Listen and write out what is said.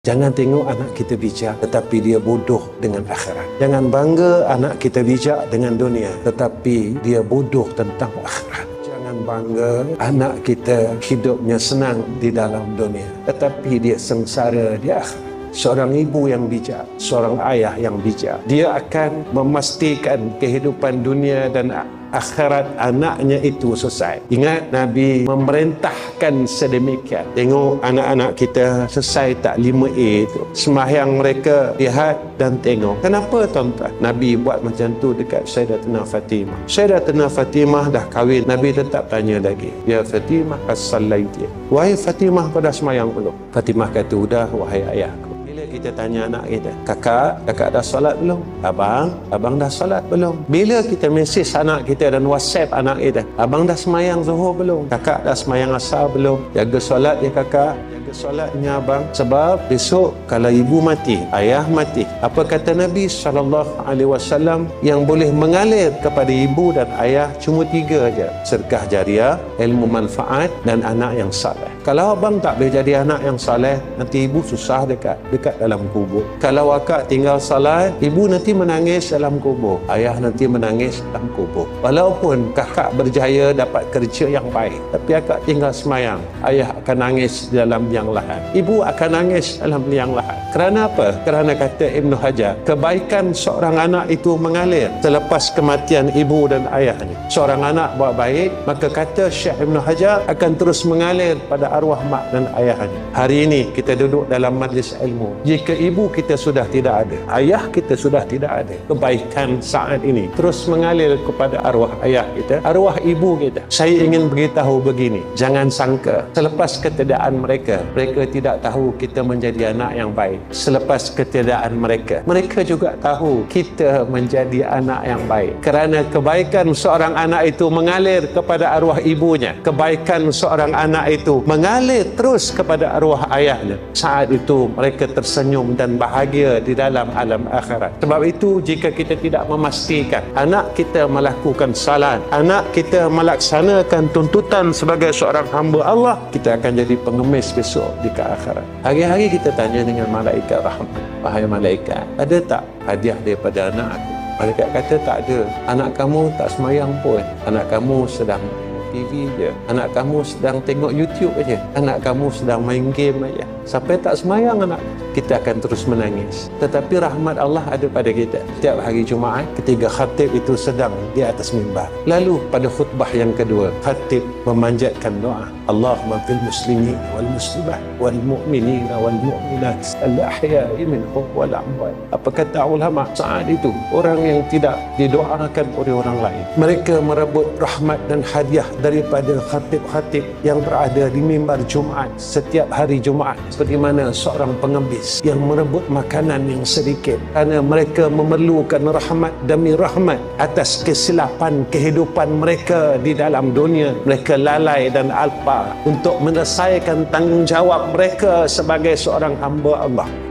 Jangan tengok anak kita bijak tetapi dia bodoh dengan akhirat. Jangan bangga anak kita bijak dengan dunia tetapi dia bodoh tentang akhirat. Jangan bangga anak kita hidupnya senang di dalam dunia tetapi dia sengsara di akhirat. Seorang ibu yang bijak, seorang ayah yang bijak, dia akan memastikan kehidupan dunia dan akhirat anaknya itu selesai. Ingat Nabi memerintahkan sedemikian. Tengok anak-anak kita selesai tak 5A itu. Sembahyang mereka lihat dan tengok. Kenapa tuan-tuan? Nabi buat macam tu dekat Sayyidatina Fatimah. Sayyidatina Fatimah dah kahwin. Nabi tetap tanya lagi. Ya Fatimah as-sallaiti. Wahai Fatimah kau dah semayang belum? Fatimah kata, "Sudah wahai ayahku." Kita tanya anak kita, kakak, kakak dah solat belum? Abang, abang dah solat belum? Bila kita mesej anak kita dan whatsapp anak kita, abang dah semayang zuhur belum? Kakak dah semayang asar belum? Jaga solat ya kakak, jaga solatnya abang. Sebab besok kalau ibu mati, ayah mati, apa kata Nabi SAW yang boleh mengalir kepada ibu dan ayah cuma tiga aja. Sedekah jariah, ilmu manfaat dan anak yang saleh. Kalau abang tak boleh jadi anak yang saleh, nanti ibu susah dekat dekat dalam kubur. Kalau akak tinggal salat, ibu nanti menangis dalam kubur. Ayah nanti menangis dalam kubur. Walaupun kakak berjaya dapat kerja yang baik, tapi akak tinggal semayang, ayah akan nangis dalam yang lahat. Ibu akan nangis dalam yang lahat. Kerana apa? Kerana kata Ibn Hajar, kebaikan seorang anak itu mengalir selepas kematian ibu dan ayahnya. Seorang anak buat baik, maka kata Syekh Ibn Hajar akan terus mengalir pada arwah mak dan ayahnya. Hari ini kita duduk dalam majlis ilmu. Jika ibu kita sudah tidak ada, ayah kita sudah tidak ada, kebaikan saat ini terus mengalir kepada arwah ayah kita, arwah ibu kita. Saya ingin beritahu begini, jangan sangka selepas ketiadaan mereka, mereka tidak tahu kita menjadi anak yang baik. Selepas ketiadaan mereka, mereka juga tahu kita menjadi anak yang baik. Kerana kebaikan seorang anak itu mengalir kepada arwah ibunya. Kebaikan seorang anak itu mengalir terus kepada arwah ayahnya. Saat itu mereka tersenyum dan bahagia di dalam alam akhirat. Sebab itu jika kita tidak memastikan anak kita melakukan salat, anak kita melaksanakan tuntutan sebagai seorang hamba Allah, kita akan jadi pengemis besok di akhirat. Hari-hari kita tanya dengan malaikat rahmat. Wahai malaikat, ada tak hadiah daripada anak aku? Malaikat kata tak ada. Anak kamu tak semayang pun. Anak kamu sedang TV je. Anak kamu sedang tengok YouTube aja. Anak kamu sedang main game aja. Sampai tak semayang anak, kita akan terus menangis. Tetapi rahmat Allah ada pada kita. Setiap hari Jumaat, ketika khatib itu sedang di atas mimbar. Lalu pada khutbah yang kedua, khatib memanjatkan doa. Allahumma fil muslimin wal muslimat wal mu'minin wal mu'minat al ahya'i minhum wal amwat. Apa kata ulama saat itu? Orang yang tidak didoakan oleh orang lain. Mereka merebut rahmat dan hadiah daripada khatib-khatib yang berada di mimbar Jumaat setiap hari Jumaat. Seperti mana seorang pengemis yang merebut makanan yang sedikit kerana mereka memerlukan rahmat demi rahmat atas kesilapan kehidupan mereka di dalam dunia. Mereka lalai dan alpa untuk menyelesaikan tanggungjawab mereka sebagai seorang hamba Allah